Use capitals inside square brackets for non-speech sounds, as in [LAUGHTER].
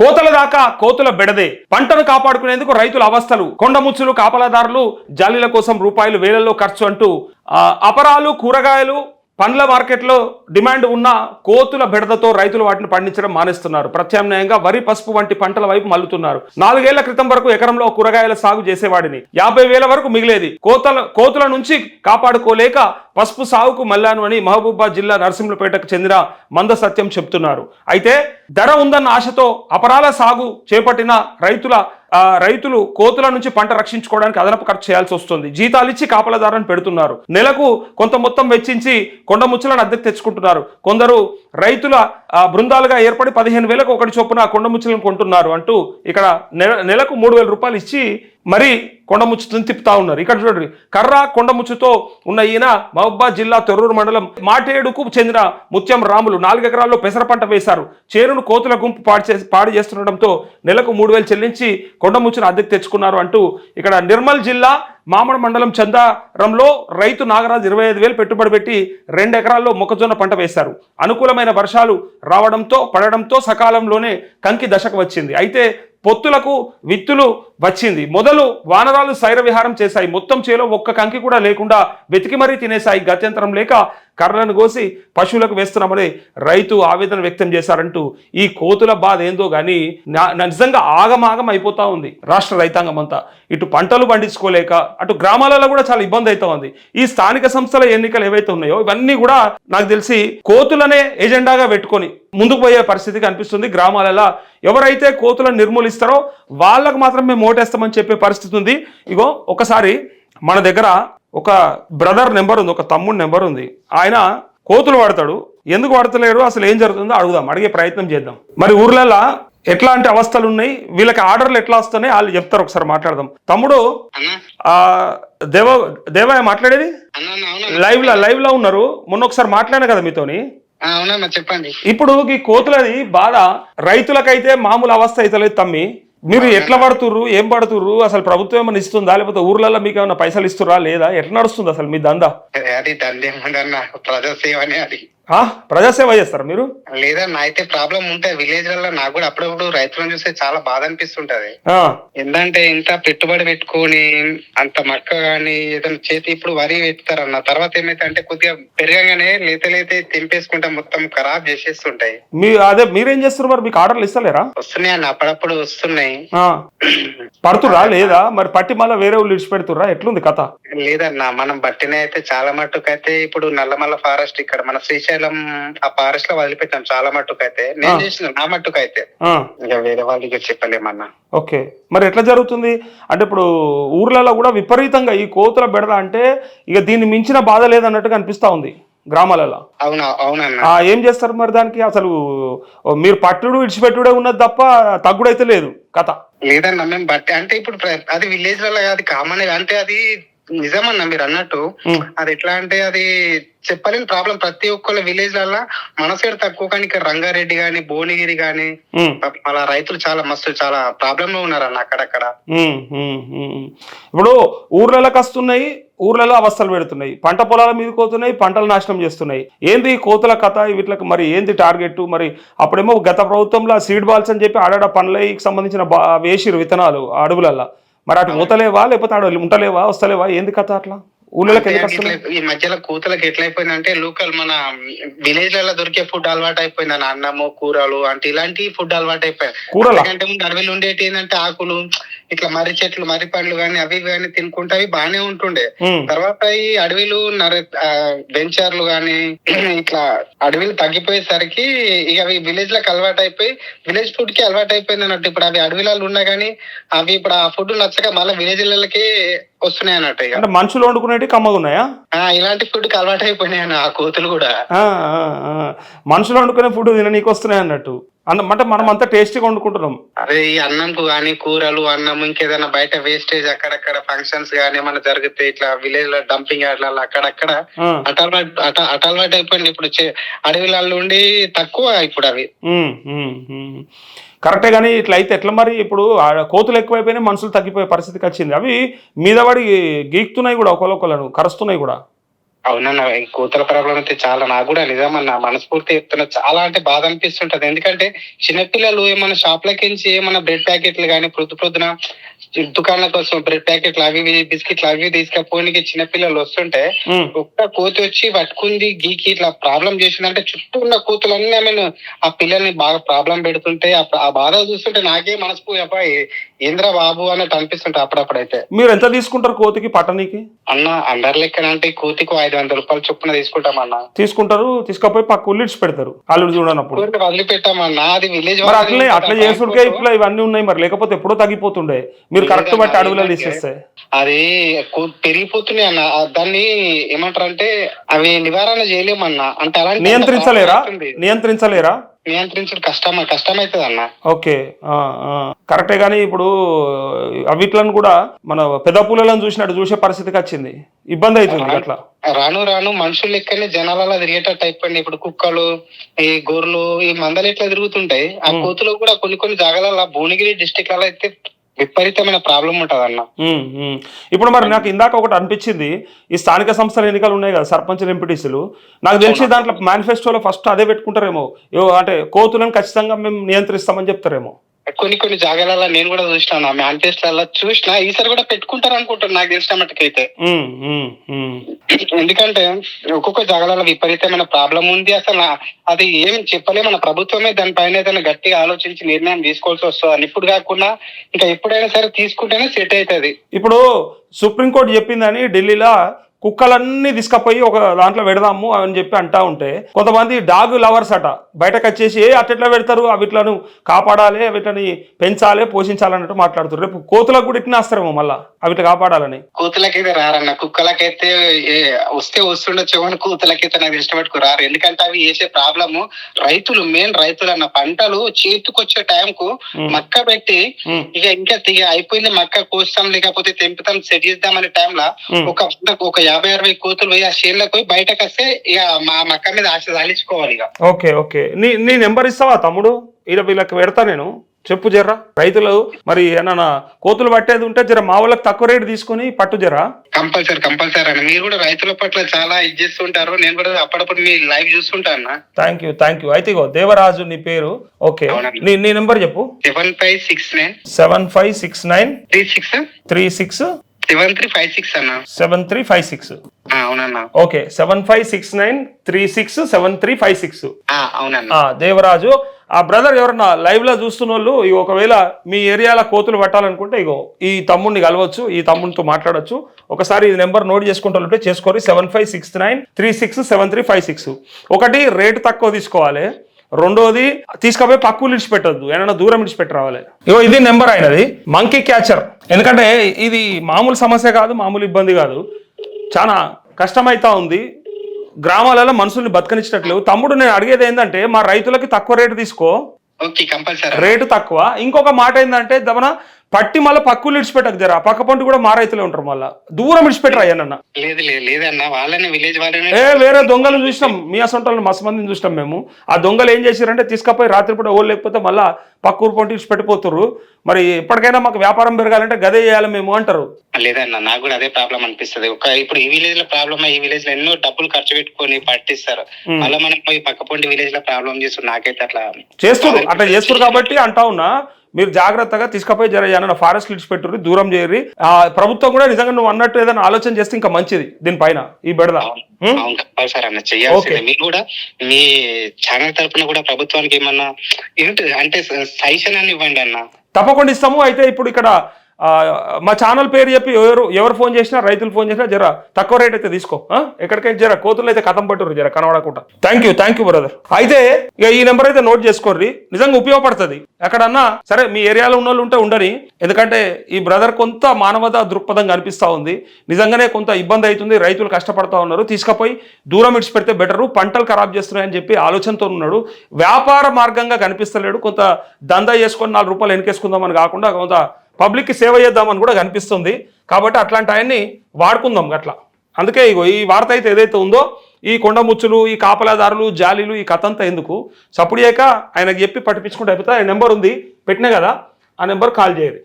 కోతల దాకా కోతుల బెడదే. పంటను కాపాడుకునేందుకు రైతుల అవస్థలు. కొండముచ్చులు కాపలాదారులు జాలీల కోసం రూపాయలు వేలల్లో ఖర్చు అంటూ అపరాలు కూరగాయలు పండ్ల మార్కెట్లో డిమాండ్ ఉన్న కోతుల బెడదతో రైతులు వాటిని పండించడం మానేస్తున్నారు. ప్రత్యామ్నాయంగా వరి పసుపు వంటి పంటల వైపు మల్లుతున్నారు నాలుగేళ్ళ క్రితం వరకు ఎకరంలో కూరగాయల సాగు చేసేవాడిని. యాభై వేల వరకు మిగిలేది. కోతల కోతుల నుంచి కాపాడుకోలేక పసుపు సాగుకు మల్లాను అని మహబూబాబాద్ జిల్లా నరసింహపేటకు చెందిన మంద సత్యం చెప్తున్నారు. అయితే ధర ఉందన్న ఆశతో అపరాల సాగు చేపట్టిన రైతుల రైతులు కోతుల నుంచి పంట రక్షించుకోవడానికి అదనపు ఖర్చు చేయాల్సి వస్తుంది. జీతాలు ఇచ్చి కాపలదారులను పెడుతున్నారు. నెలకు కొంత మొత్తం వెచ్చించి కొండ ముచ్చలను అద్దెకు తెచ్చుకుంటున్నారు. కొందరు రైతుల బృందాలుగా ఏర్పడి పదిహేను వేలకు ఒకటి చొప్పున కొండ ముచ్చులను కొంటున్నారు అంటూ ఇక్కడ నెల నెలకు మూడు వేల రూపాయలు ఇచ్చి మరి కొండముచ్చుని తిప్పుతా ఉన్నారు. ఇక్కడ చూడండి కర్ర కొండముచ్చుతో ఉన్న ఈయన మహబాద్ జిల్లా తొర్రూరు మండలం మాటేడుకు చెందిన ముత్యం రాములు నాలుగు ఎకరాల్లో పెసర పంట వేశారు. చేరును కోతుల గుంపు పాడు చేసి పాడు చేస్తుండటంతో నెలకు మూడు వేలు చెల్లించి కొండముచ్చును అద్దెకు తెచ్చుకున్నారు అంటూ ఇక్కడ నిర్మల్ జిల్లా మామడ మండలం చందారంలో రైతు నాగరాజు ఇరవై ఐదు వేలు పెట్టుబడి పెట్టి రెండు ఎకరాల్లో మొక్కజొన్న పంట వేశారు. అనుకూలమైన వర్షాలు రావడంతో పడడంతో సకాలంలోనే కంకి దశకు వచ్చింది. అయితే పొత్తులకు విత్తులు వచ్చింది. మొదలు వానరాలు సైర విహారం చేశాయి. మొత్తం చేలో ఒక్క కంకి కూడా లేకుండా వెతికి మరీ తినేశాయి. గత్యంతరం లేక కర్రలను కోసి పశువులకు వేస్తున్నామని రైతు ఆవేదన వ్యక్తం చేశారంటూ ఈ కోతుల బాధ ఏందో కానీ నా- నిజంగా ఆగమాగం అయిపోతా ఉంది. రాష్ట్ర రైతాంగం అంతా. ఇటు పంటలు పండించుకోలేక అటు గ్రామాలలో కూడా చాలా ఇబ్బంది అవుతా ఉంది. ఈ స్థానిక సంస్థల ఎన్నికలు ఏవైతే ఉన్నాయో ఇవన్నీ కూడా నాకు తెలిసి కోతులనే ఎజెండాగా పెట్టుకొని ముందుకు పోయే పరిస్థితి కనిపిస్తుంది గ్రామాలలో ఎవరైతే కోతులను నిర్మూలిస్తారో వాళ్ళకు మాత్రం మేము ఓటేస్తామని చెప్పే పరిస్థితి ఉంది. ఇగో ఒకసారి మన దగ్గర ఒక బ్రదర్ నెంబర్ ఉంది ఒక తమ్ముడు నెంబర్ ఉంది. ఆయన కోతులు వాడతాడు. ఎందుకు వాడతలేడు అసలు ఏం జరుగుతుందో అడుగుదాం అడిగే ప్రయత్నం చేద్దాం. మరి ఊర్లలో ఎట్లాంటి అవస్థలు ఉన్నాయి వీళ్ళకి ఆర్డర్లు ఎట్లా వస్తున్నాయి? వాళ్ళు చెప్తారు ఒకసారి మాట్లాడదాం. తమ్ముడు ఆ దేవ దేవయ్య మాట్లాడేది? లైవ్లో లైవ్లో ఉన్నారు. మొన్న ఒకసారి మాట్లాడాను కదా మీతోని? చెప్పండి. ఇప్పుడు ఈ కోతులది బాధ రైతులకైతే మామూలు అవస్థ అయితలేదు తమ్మి. మీరు ఎట్లా పడుతుర్రు? ఏం పడుతుర్రు? అసలు ప్రభుత్వం ఏమైనా ఇస్తుందా? లేకపోతే ఊర్లలో మీకు ఏమైనా పైసలు ఇస్తురా లేదా? ఎట్లా నడుస్తుంది అసలు మీ దందా? అది దండేమన్నా ప్రజాసేవనే అది? ప్రజాసేవ చేస్తారా మీరు? లేదన్నా అయితే ప్రాబ్లం ఉంటాయి విలేజ్ వల్ల నాకు కూడా అప్పుడప్పుడు రైతులను చూస్తే చాలా బాధ అనిపిస్తుంటది. ఏంటంటే ఇంత పెట్టుబడి పెట్టుకొని అంత మక్క గాని ఏదైనా చేతి ఇప్పుడు వరి పెడతారన్న తర్వాత ఏమైతే అంటే కొద్దిగా పెరగగానే లేత లేత తెంపేసుకుంటా మొత్తం ఖరాబ్ చేసేస్తుంటాయి. మీ అదే మీరేం చేస్తున్నారు మరి? మీకు ఆర్డర్లు ఇస్తలేరా? వస్తున్నాయి అన్న అప్పుడప్పుడు వస్తున్నాయి. పడుతురా లేదా? మరి పట్టి మళ్ళీ వేరే వాళ్ళు విడిచిపెడుతుర్రా? ఎట్లుంది కథ? లేదన్నా మనం బట్టిన అయితే చాలా మట్టుకు అయితే ఇప్పుడు నల్లమల్ల ఫారెస్ట్ ఇక్కడ మన శ్రీశైలం ఆ ఫారెస్ట్లో వదిలిపెట్టాం చాలా మట్టుకు అయితే నేను. చేసిన నా మట్టుకు అయితే ఇక వేరే వాళ్ళకి చెప్పలేమన్నా. ఓకే. మరి ఎట్లా జరుగుతుంది? అంటే ఇప్పుడు ఊర్లలో కూడా విపరీతంగా ఈ కోతుల బెడద అంటే ఇక దీన్ని మించిన బాధ లేదన్నట్టుగా అనిపిస్తా ఉంది గ్రామాలలో. అవునా? అవునన్నా. ఏం చేస్తారు మరి దానికి? అసలు మీరు పట్టుడు విడిచిపెట్టుడే ఉన్నది తప్ప తగ్గుడైతే లేదు. కథ. లేదన్నా మేము బట్టి అంటే ఇప్పుడు ప్ర- అది విలేజ్లలో అది కామన్. అంటే అది నిజమన్నా మీరు అన్నట్టు అది ఎట్లా అంటే అది చెప్పలేని ప్రాబ్లం ప్రతి ఒక్కళ్ళ విలేజ్లలో మన సైడ్ తక్కువ కానీ ఇక్కడ రంగారెడ్డి గాని భువనగిరి గాని అలా రైతులు చాలా మస్తు చాలా ప్రాబ్లం లో ఉన్నారన్న అక్కడక్కడ. ఇప్పుడు ఊర్లలోకి వస్తున్నాయి ఊర్లలో అవస్థలు పెడుతున్నాయి. పంట పొలాల మీద కోతున్నాయి పంటలు నాశనం చేస్తున్నాయి. ఏంది కోతుల కథ? వీటికి మరి ఏంది టార్గెట్ మరి అప్పుడేమో గత ప్రభుత్వంలో సీడ్ బాల్స్ అని చెప్పి ఆడాడ పండ్లకి సంబంధించిన బా- వేసిరు విత్తనాలు అడవులల్లో. మరి అటు మూతలేవా? లేకపోతే ఆడ ఉంటలేవా వస్తలేవా? ఏంది కథ అట్లా? ఇట్లా ఈ మధ్యలో కూతలకు ఎట్లయిపోయిందంటే లోకల్ మన విలేజ్లలో దొరికే ఫుడ్ అలవాటు అయిపోయింది అన్న అన్నము కూరలు అంటే ఇలాంటి ఫుడ్ అలవాటు అయిపోయాయి కూరలా? అంటే ముందు అడవిలో ఉండేటి ఏంటంటే ఆకులు ఇట్లా మర్రి చెట్లు మర్రి పండ్లు కానీ అవి కానీ తినుకుంటే అవి బాగానే ఉంటుండే. తర్వాత ఈ అడవిలు నర వెంచర్లు గాని [CLEARS THROAT] ఇట్లా అడవిలు తగ్గిపోయేసరికి ఇక అవి విలేజ్లకు అలవాటు అయిపోయి విలేజ్ ఫుడ్కి అలవాటు అయిపోయింది అన్నట్టు. ఇప్పుడు అవి అడవిలలో ఉన్నా కానీ అవి ఇప్పుడు ఆ ఫుడ్ నచ్చక మళ్ళీ విలేజ్లకి వస్తున్నాయి అన్నట్టు ఇక. అంటే మనుషులు వండుకునేవి కమ్మగా ఉన్నాయా? ఆ, ఇలాంటి ఫుడ్కి అలవాటు అయిపోయినాయి అన్న ఆ కోతులు కూడా. మనుషులు వండుకునే ఫుడ్ తిననీకి వస్తున్నాయి అన్నట్టు. అన్న అంటే మనం అంతా టేస్టీగా వండుకుంటున్నాం. అదే ఈ అన్నంకు గానీ కూరలు అన్నం ఇంకేదైనా బయట వేస్టేజ్ అక్కడక్కడ ఫంక్షన్స్ గానీ ఏమైనా జరిగితే ఇట్లా విలేజ్లో డంపింగ్ యార్డ్లలో అక్కడక్కడ అటల్వాట్ అట అటల్వాట్ అయిపోయింది ఇప్పుడు అడవిలలో ఉండి తక్కువ ఇప్పుడు అవి. కరెక్టే కానీ ఇట్లా అయితే ఎట్లా మరి? ఇప్పుడు కోతులు ఎక్కువైపోయినాయి మనుషులు తగ్గిపోయే పరిస్థితికి వచ్చింది. అవి మీద పడి గీక్తున్నాయి కూడా ఒకళ్ళొకళ్ళను కరుస్తున్నాయి కూడా. అవునన్న ఈ కూతుల ప్రాబ్లం అయితే చాలా నాకు కూడా నిజమన్నా మనస్ఫూర్తి చెప్తున్నా చాలా అంటే బాధ అనిపిస్తుంటది. ఎందుకంటే చిన్నపిల్లలు ఏమైనా షాప్లకించి ఏమైనా బ్రెడ్ ప్యాకెట్లు కానీ ప్రొద్దు ప్రొద్దున దుకాణాల కోసం బ్రెడ్ ప్యాకెట్లు అవి బిస్కెట్లు అవి ఇవి తీసుకపోనికి చిన్నపిల్లలు వస్తుంటే ఒక్క కోతి వచ్చి పట్టుకుంది గీకి ఇట్లా ప్రాబ్లం చేసిందంటే చుట్టూ ఉన్న కూతులన్నీ మీన్ ఆ పిల్లల్ని బాగా ప్రాబ్లం పెడుతుంటే ఆ బాధ చూస్తుంటే నాకే మనసు ఏంద్రా బాబు అన్నట్టు అనిపిస్తుంటే అప్పుడప్పుడైతే. మీరు ఎంత తీసుకుంటారు కోతికి పట్టణీకి? అన్న అండర్ లెక్కన అంటే కోతికి ఐదు వందల రూపాయలు చొప్పున తీసుకుంటామన్న. తీసుకుంటారు తీసుకపోయి పక్క ఉల్లిడ్చి పెడతారు అల్లుడు చూడనప్పుడు. వదిలిపెట్టామన్నా అది విలేజ్ అట్లా చేసుడికే ఇప్పుడు ఇవన్నీ ఉన్నాయి మరి లేకపోతే ఎప్పుడో తగ్గిపోతుండే. మీరు కరెక్ట్ బట్టి అడవులలో తీసేస్తే అది కూ- పెరిగిపోతున్నాయి అన్న. దాన్ని ఏమంటారు అంటే అవి నివారణ చేయలేమన్నా. అంటే అలాంటి నియంత్రించలేరా. నియంత్రించలేరా? నియంత్రించడం కష్టం కష్టమైతుంది అన్న ఓకే. కరెక్టే కానీ ఇప్పుడు అవిట్లను కూడా మన పెద్ద పూలను చూసినట్టు చూసే పరిస్థితికి వచ్చింది. ఇబ్బంది అవుతుంది అట్లా. రాను రాను మనుషులు లెక్కనే జనాలలో తిరిగేటట్టు అయిపోయింది. ఇప్పుడు కుక్కలు ఈ గొర్రెలు ఈ మందలు ఎట్లా తిరుగుతుంటాయి. ఆ. కోతులు కూడా కొన్ని కొన్ని జాగాలలో భువనగిరి డిస్టిక్లలో అయితే విపరీతమైన ప్రాబ్లం ఉంటది అన్న. ఇప్పుడు మరి నాకు ఇందాక ఒకటి అనిపించింది ఈ స్థానిక సంస్థల ఎన్నికలు ఉన్నాయి కదా సర్పంచ్ ఎంపీటీసీలు. నాకు తెలిసి దాంట్లో మేనిఫెస్టోలో ఫస్ట్ అదే పెట్టుకుంటారేమో. అంటే కోతులను ఖచ్చితంగా మేము నియంత్రిస్తామని చెప్తారేమో. కొన్ని కొన్ని జాగాలలో నేను కూడా చూసినాను ఆ మేనిఫెస్టోలలో చూసిన ఈసారి కూడా పెట్టుకుంటారు అనుకుంటాను నాకు తెలిసిన మట్టుకైతే. ఎందుకంటే ఒక్కొక్క జాగాలలో విపరీతమైన ప్రాబ్లం ఉంది అసలు. నా- అది ఏం చెప్పలే మన ప్రభుత్వమే దానిపైన ఏదైనా గట్టిగా ఆలోచించి నిర్ణయం తీసుకోవాల్సి వస్తుంది అని ఇప్పుడు కాకుండా ఇంకా ఎప్పుడైనా సరే తీసుకుంటేనే సెట్ అవుతుంది. ఇప్పుడు సుప్రీంకోర్టు చెప్పిందని ఢిల్లీలో కుక్కలన్నీ తీసుకపోయి ఒక దాంట్లో పెడదాము అని చెప్పి అంటా ఉంటే కొంతమంది డాగ్ లవర్స్ అట. బయటకు వచ్చేసి ఏ అట్టెట్లా పెడతారు? అవిట్లను కాపాడాలి వీటిని పెంచాలి పోషించాలన్నట్టు మాట్లాడుతారు రేపు కోతులకు కూడా ఇట్లా వస్తారేమో మళ్ళా అవిటి కాపాడాలని. కూతులకైతే రారన్న కుక్కలకైతే వస్తే వస్తుండొచ్చు కానీ కూతులకైతే నాకు ఇష్టం పెట్టుకు రారు. ఎందుకంటే అవి చేసే ప్రాబ్లము రైతులు మెయిన్ రైతులు అన్న పంటలు చేతికొచ్చే టైంకు మక్క పెట్టి ఇక ఇంకా అయిపోయింది మక్క కోస్తాం లేకపోతే తెంపుతాం సెట్ చేద్దాం అనే టైంలో. ఒక ఒక యాభై అరవై కోతులు పోయి ఆ షేర్లకు పోయి బయటకు వస్తే ఇక మా మక్క మీద ఆశ సాలించుకోవాలి ఇక. Okay okay. నీ నీ నెంబర్ ఇస్తావా తమ్ముడు? ఈడ వీళ్ళకి పెడతా నేను. చెప్పు జర్రా. రైతులు మరి ఏమన్నా కోతులు పట్టేది ఉంటే జర మా వాళ్ళకి తక్కువ రేటు తీసుకొని పట్టు జరా కంపల్సరీ కంపల్సరీ అని మీరు కూడా రైతుల పట్ల చాలా ఇది చేస్తుంటారు. నేను కూడా అప్పుడప్పుడు మీ లైవ్ చూస్తుంటా అన్న. థ్యాంక్ యూ థ్యాంక్ యూ అయితే ఇగో దేవరాజు నీ పేరు. ఓకే. అవునండి. నీ నీ నెంబర్ చెప్పు. Seven five six nine. Seven five six nine three six. Three six seven three five six అన్న. సెవెన్ త్రీ ఫైవ్ సిక్స్ అవునన్నా. Okay seven five six nine three six seven three five six ఆ, అవునన్నా. దేవరాజు ఆ brother ఎవరన్నా లైవ్లో చూస్తున్న వాళ్ళు ఒకవేళ మీ ఏరియాలో కోతులు పట్టాలనుకుంటే ఇగో ఈ తమ్ముడిని కలవచ్చు ఈ తమ్ముడితో మాట్లాడొచ్చు. ఒకసారి ఈ నెంబర్ నోట్ చేసుకుంటే చేసుకోరు. Seven five six nine three six seven three five six ఒకటి రేటు తక్కువ తీసుకోవాలి. రెండోది తీసుకపోయి పక్కకు ఇడిచిపెట్టద్దు ఏమైనా దూరం ఇడిచిపెట్టి రావాలి. ఇగో ఇది నెంబర్ అయినది. మంకీ క్యాచర్ ఎందుకంటే ఇది మామూలు సమస్య కాదు మామూలు ఇబ్బంది కాదు. చాలా కష్టమైతా ఉంది. గ్రామాలలో మనుషుల్ని బతకనిచ్చట్లేవు. తమ్ముడు నేను అడిగేది ఏంటంటే మా రైతులకి తక్కువ రేటు తీసుకో. రేటు తక్కువ. ఇంకొక మాట ఏంటంటే దమన పట్టి మళ్ళీ పక్కులు ఇడిచిపెట్టకు జర. ఆ పక్క పంట కూడా మా రైతులే ఉంటారు మళ్ళీ. దూరం ఇడిచిపెట్టరు అయ్యన్న లేదు లేదు లేదన్న వాళ్ళని విలేజ్ వాళ్ళని ఏ వేరే దొంగలు చూసినాం. మీ అసంటోళ్ళని మస్తు మందిని చూసినాం మేము. ఆ దొంగలు ఏం చేశారంటే తీసుకపోయి రాత్రిపూట ఓళ్ళు లేకపోతే మళ్ళా పక్క ఊరు పంట ఇడిచిపెట్టిపోతుర్రు. మరి ఎప్పటికైనా మాకు వ్యాపారం పెరగాలంటే గదే చేయాలి మేము అంటారు. లేదన్న నాకు కూడా అదే ప్రాబ్లం అనిపిస్తది. ఒక ఇప్పుడు ఈ విలేజ్లో ప్రాబ్లమ్ ఈ విలేజ్లో ఎన్నో డబ్బులు ఖర్చు పెట్టుకొని పట్టిస్తారు. మళ్ళీ మనం పక్క పొంటి విలేజ్లో ప్రాబ్లం చేస్తారు నాకైతే అట్లా చేస్తున్నారు అట్లా చేస్తున్నారు కాబట్టి అంటా ఉన్నా. మీరు జాగ్రత్తగా తీసుకపోయి జర ఏమైనా ఫారెస్ట్ ఇడిచిపెట్టుర్రి దూరం చేయరి ఆ ప్రభుత్వం కూడా నిజంగా నువ్వు అన్నట్టు ఏదైనా ఆలోచన చేస్తే ఇంకా మంచిది దీనిపైన ఈ బెడద. అన్న. మీరు కూడా మీ ఛానల్ కూడా ప్రభుత్వానికి ఏమన్నా అంటే సజెషన్ అని ఇవ్వండి అన్న. తప్పకుండా ఇస్తాము. అయితే ఇప్పుడు ఇక్కడ మా ఛానల్ పేరు చెప్పి ఎవరు ఎవరు ఫోన్ చేసినా రైతులు ఫోన్ చేసినా జర తక్కువ రేట్ అయితే తీసుకో ఎక్కడికైనా జర కోతులు అయితే కథం పట్టురు జర కనబడకుండా. Thank you thank you brother అయితే ఇక ఈ నెంబర్ అయితే నోట్ చేసుకోర్రి. నిజంగా ఉపయోగపడుతుంది. ఎక్కడన్నా సరే మీ ఏరియాలో ఉన్న వాళ్ళు ఉంటే ఉండని ఎందుకంటే ఈ బ్రదర్ కొంత మానవత దృక్పథం కనిపిస్తా ఉంది. నిజంగానే కొంత ఇబ్బంది అవుతుంది రైతులు కష్టపడతా ఉన్నారు. తీసుకపోయి దూరం ఇడిచి పెడితే బెటరు పంటలు ఖరాబ్ చేస్తున్నాయని చెప్పి ఆలోచనతో ఉన్నాడు. వ్యాపార మార్గంగా కనిపిస్తలేడు. కొంత దందా చేసుకొని నాలుగు రూపాయలు వెనకేసుకుందామని కాకుండా కొంత పబ్లిక్కి సేవ చేద్దామని కూడా కనిపిస్తుంది. కాబట్టి అట్లాంటి ఆయన్ని వాడుకుందాం అట్లా అందుకే ఇగో ఈ వార్త అయితే ఏదైతే ఉందో ఈ కొండముచ్చులు ఈ కాపలాదారులు జాలీలు ఈ కథ అంతా ఎందుకు? సప్పుడు చేయక ఆయనకు చెప్పి పట్టించుకుంటే అయిపోతే ఆయన నెంబర్ ఉంది పెట్టినా కదా ఆ నెంబర్ కాల్ చేయరు